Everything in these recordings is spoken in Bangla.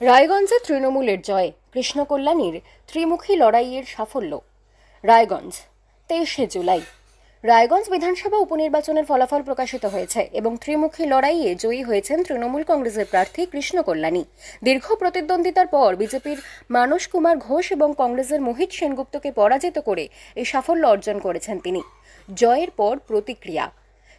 রায়গঞ্জে তৃণমূলের জয়, কৃষ্ণকল্যাণীর ত্রিমুখী লড়াইয়ের সাফল্য। রায়গঞ্জ, তেইশে জুলাই। রায়গঞ্জ বিধানসভা উপনির্বাচনের ফলাফল প্রকাশিত হয়েছে এবং ত্রিমুখী লড়াইয়ে জয়ী হয়েছেন তৃণমূল কংগ্রেসের প্রার্থী কৃষ্ণকল্যাণী। দীর্ঘ প্রতিদ্বন্দ্বিতার পর বিজেপির মানস কুমার ঘোষ এবং কংগ্রেসের মোহিত সেনগুপ্তকে পরাজিত করে এই সাফল্য অর্জন করেছেন তিনি। জয়ের পর প্রতিক্রিয়া।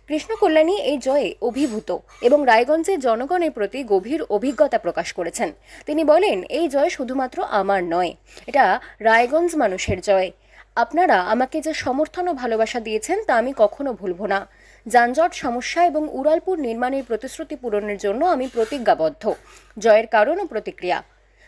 কৃষ্ণ কল্যাণী এই জয়ে অভিভূত এবং রায়গঞ্জের জনগণের প্রতি গভীর অভিজ্ঞতা প্রকাশ করেছেন। তিনি বলেন, এই জয় শুধুমাত্র আমার নয়, এটা রায়গঞ্জ মানুষের জয়। আপনারা আমাকে যে সমর্থন ও ভালোবাসা দিয়েছেন তা আমি কখনো ভুলব না। যানজট, সমস্যা এবং উড়ালপুর নির্মাণের প্রতিশ্রুতি পূরণের জন্য আমি প্রতিজ্ঞাবদ্ধ। জয়ের কারণ ও প্রতিক্রিয়া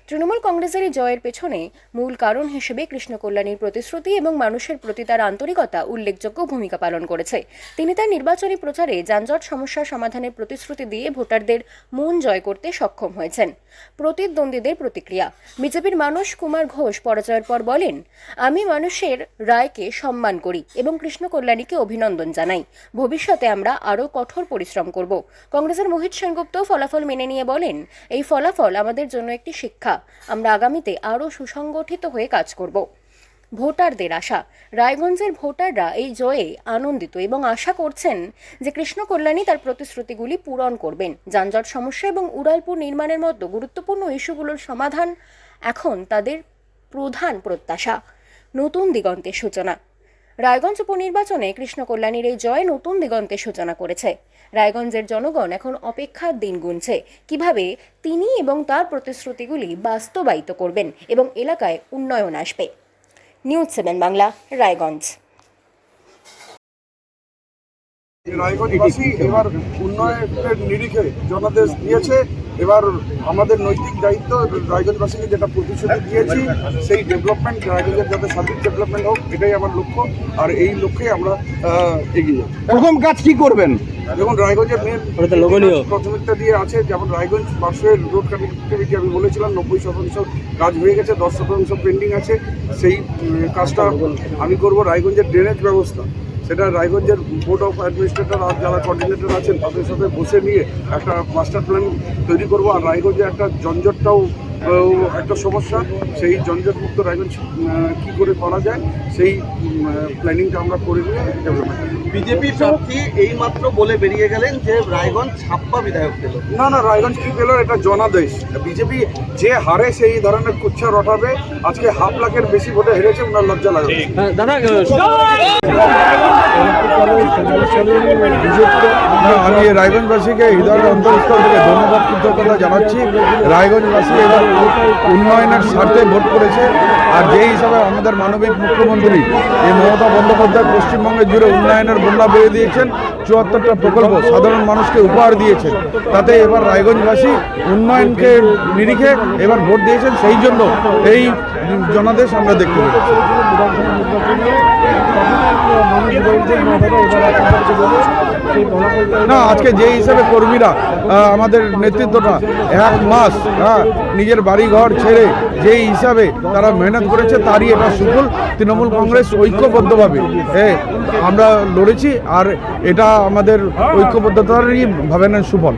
তৃণমূল কংগ্রেসের এই জয়ের পেছনে মূল কারণ হিসেবে কৃষ্ণ কল্যাণীর প্রতিশ্রুতি এবং মানুষের প্রতি তার আন্তরিকতা উল্লেখযোগ্য ভূমিকা পালন করেছে। তিনি তার নির্বাচনী প্রচারে যানজট সমস্যা সমাধানের প্রতিশ্রুতি দিয়ে ভোটারদের মন জয় করতে সক্ষম হয়েছেন। প্রতিদ্বন্দ্বীদের প্রতিক্রিয়া। বিজেপির মানস কুমার ঘোষ পরাজয়ের পর বলেন, আমি মানুষের রায়কে সম্মান করি এবং কৃষ্ণ কল্যাণীকে অভিনন্দন জানাই। ভবিষ্যতে আমরা আরও কঠোর পরিশ্রম করব। কংগ্রেসের মোহিত সেনগুপ্ত ফলাফল মেনে নিয়ে বলেন, এই ফলাফল আমাদের জন্য একটি শিক্ষা। আমরা আগামীতে আরও সুসংগঠিত হয়ে কাজ করব। ভোটারদের আশা। রায়গঞ্জের ভোটাররা এই জয়ে আনন্দিত এবং আশা করছেন যে কৃষ্ণ কল্যাণী তার প্রতিশ্রুতিগুলি পূরণ করবেন। যানজট সমস্যা এবং উড়ালপুর নির্মাণের মতো গুরুত্বপূর্ণ ইস্যুগুলোর সমাধান এখন তাদের প্রধান প্রত্যাশা। নতুন দিগন্তের সূচনা। রায়গঞ্জ উপনির্বাচনে কৃষ্ণ কল্যাণীর এই জয় নতুন দিগন্তের সূচনা করেছে। রায়গঞ্জের জনগণ এখন অপেক্ষার দিন গুনছে। কীভাবে তিনি এবং তার প্রতিশ্রুতিগুলি বাস্তবায়িত করবেন এবং এলাকায় উন্নয়ন আসবে? News seven Bangla, Raiganj. রায়গঞ্জবাসী এবার উন্নয়নের নিরিখে জনাদেশ দিয়েছে। এবার আমাদের নৈতিক দায়িত্ব রায়গঞ্জবাসীকে যেটা প্রতিশ্রুতি দিয়েছি সেই ডেভেলপমেন্ট রায়গঞ্জের যাতে সার্বিক ডেভেলপমেন্ট হোক এটাই আমার লক্ষ্য। আর এই লক্ষ্যে আমরা এগিয়ে যাব। প্রথম কাজ কি করবেন? দেখুন রায়গঞ্জের মেন প্রাথমিকতা দিয়ে আছে যেমন রায়গঞ্জ পাশের রোড কানেক্টিভিটি আমি বলেছিলাম নব্বই শতাংশ কাজ হয়ে গেছে দশ শতাংশ পেন্ডিং আছে। সেই কাজটা আমি করব রায়গঞ্জের ড্রেনেজ ব্যবস্থা। সেটা রায়গঞ্জের বোর্ড অফ অ্যাডমিনিস্ট্রেটর আর যারা কোঅর্ডিনেটর আছেন, তাদের সাথে বসে নিয়ে একটা মাস্টার প্ল্যান তৈরি করব। আর রায়গঞ্জে একটা জঞ্জটটাও একটা সমস্যা সেই জঞ্জটমুক্ত রায়গঞ্জ কী করে করা যায় সেই প্ল্যানিংটা আমরা করে নিয়ে ডেভেলপমেন্ট বিজেপি প্রার্থী এইমাত্র বলে বেরিয়ে গেলেন যে রায়গঞ্জ ছাপ্পা বিধায়ক পেল। না না রায়গঞ্জ কি পেল? এটা জনাদেশ। বিজেপি যে হারে সেই ধরনের কুচ্ছা রটাবে আজকে হাফ লাখের বেশি ভোটে হেরেছে ওনার লজ্জা লাগবে না, আমি রায়গঞ্জবাসীকে হৃদয়ের অন্তরস্থল থেকে ধন্যবাদ কৃতজ্ঞতা জানাচ্ছি। রায়গঞ্জবাসী এবার উন্নয়নের স্বার্থে ভোট করেছে। আর যেই হিসাবে আমাদের মানবিক মুখ্যমন্ত্রী এই মমতা বন্দ্যোপাধ্যায় পশ্চিমবঙ্গে জুড়ে উন্নয়নের বন্যা বেড়ে দিয়েছেন, চুয়াত্তরটা প্রকল্প সাধারণ মানুষকে উপহার দিয়েছেন, তাতে এবার রায়গঞ্জবাসী উন্নয়নকে নিরিখে এবার ভোট দিয়েছেন, সেই জন্য এই জনাদেশ আমরা দেখতে পেয়েছি। না, আজকে যে হিসাবে কর্মীরা আমাদের নেতৃত্বটা এক মাস হ্যাঁ নিজের বাড়িঘর ছেড়ে যেই হিসাবে তারা মেহনত করেছে তারই এটা সুফল, তৃণমূল কংগ্রেস ঐক্যবদ্ধভাবে। হ্যাঁ আমরা লড়েছি আর এটা আমাদের ঐক্যবদ্ধতারই ভাবেন সুফল।